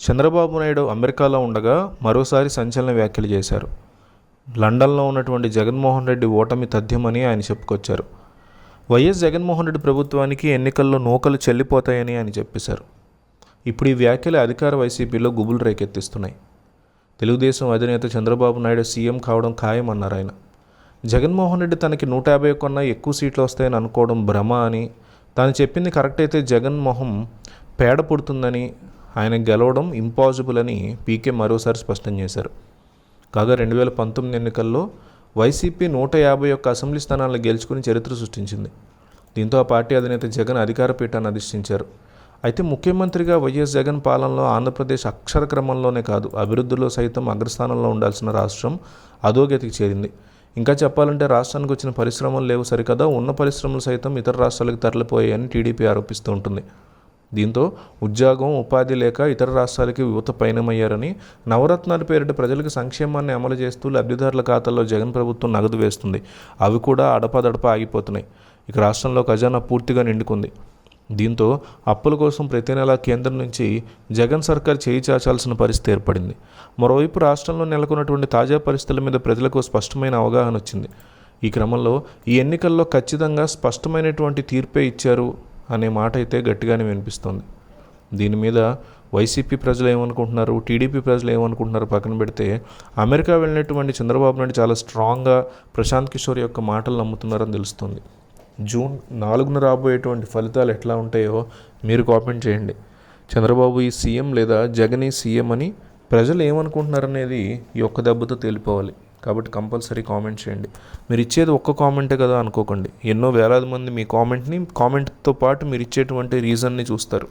చంద్రబాబు నాయుడు అమెరికాలో ఉండగా మరోసారి సంచలన వ్యాఖ్యలు చేశారు. లండన్లో ఉన్నటువంటి జగన్మోహన్ రెడ్డి ఓటమి తథ్యమని ఆయన చెప్పుకొచ్చారు. వైఎస్ జగన్మోహన్ రెడ్డి ప్రభుత్వానికి ఎన్నికల్లో నూకలు చెల్లిపోతాయని ఆయన చెప్పేశారు. ఇప్పుడు ఈ వ్యాఖ్యలు అధికార వైసీపీలో గుబులు రేకెత్తిస్తున్నాయి. తెలుగుదేశం అధినేత చంద్రబాబు నాయుడు సీఎం కావడం ఖాయమన్నారు ఆయన. జగన్మోహన్ రెడ్డి తనకి నూట యాభై కన్నా ఎక్కువ సీట్లు వస్తాయని అనుకోవడం భ్రమ అని తాను చెప్పింది కరెక్ట్ అయితే జగన్మోహన్ పేడ పుడుతుందని ఆయన గెలవడం ఇంపాసిబుల్ అని పీకే మరోసారి స్పష్టం చేశారు. కాగా రెండు వేల పంతొమ్మిది ఎన్నికల్లో వైసీపీ నూట యాభై ఒక్క అసెంబ్లీ స్థానాలను గెలుచుకుని చరిత్ర సృష్టించింది. దీంతో ఆ పార్టీ అధినేత జగన్ అధికార పీఠాన్ని అధిష్ఠించారు. అయితే ముఖ్యమంత్రిగా వైఎస్ జగన్ పాలనలో ఆంధ్రప్రదేశ్ అక్షర క్రమంలోనే కాదు అభివృద్ధిలో సైతం అగ్రస్థానంలో ఉండాల్సిన రాష్ట్రం అధోగతికి చేరింది. ఇంకా చెప్పాలంటే రాష్ట్రానికి వచ్చిన పరిశ్రమలు లేవు సరికదా ఉన్న పరిశ్రమలు సైతం ఇతర రాష్ట్రాలకు తరలిపోయాయని టీడీపీ ఆరోపిస్తూ ఉంటుంది. దీంతో ఉద్యోగం ఉపాధి లేక ఇతర రాష్ట్రాలకి యువత పయనమయ్యారని నవరత్నాల పేరిట ప్రజలకు సంక్షేమాన్ని అమలు చేస్తూ లబ్ధిదారుల ఖాతాల్లో జగన్ ప్రభుత్వం నగదు వేస్తుంది. అవి కూడా అడపాదడప ఆగిపోతున్నాయి. ఇక రాష్ట్రంలో ఖజానా పూర్తిగా నిండుకుంది. దీంతో అప్పుల కోసం ప్రతి నెల కేంద్రం నుంచి జగన్ సర్కార్ చేయి చాచాల్సిన పరిస్థితి ఏర్పడింది. మరోవైపు రాష్ట్రంలో నెలకొన్నటువంటి తాజా పరిస్థితుల మీద ప్రజలకు స్పష్టమైన అవగాహన వచ్చింది. ఈ క్రమంలో ఈ ఎన్నికల్లో ఖచ్చితంగా స్పష్టమైనటువంటి తీర్పే ఇచ్చారు అనే మాట అయితే గట్టిగానే వినిపిస్తుంది. దీని మీద వైసీపీ ప్రజలు ఏమనుకుంటున్నారు? టీడీపీ ప్రజలు ఏమనుకుంటున్నారు? పక్కన పెడితే అమెరికా వెళ్ళినటువంటి చంద్రబాబు నాయుడు చాలా స్ట్రాంగ్గా ప్రశాంత్ కిషోర్ యొక్క మాటలు నమ్ముతున్నారని తెలుస్తుంది. జూన్ నాలుగున రాబోయేటువంటి ఫలితాలు ఎట్లా ఉంటాయో మీరు కామెంట్ చేయండి. చంద్రబాబు ఈ సీఎం లేదా జగన్ ఈ సీఎం అని ప్రజలు ఏమనుకుంటున్నారనేది ఈ ఒక్క దెబ్బతో తేలిపోవాలి. కాబట్టి కంపల్సరీ కామెంట్ చేయండి. మీరు ఇచ్చేది ఒక్క కామెంటే కదా అనుకోకండి. ఎన్నో వేలాది మంది మీ కామెంట్ని కామెంట్తో పాటు మీరు ఇచ్చేటువంటి రీజన్ని చూస్తారు.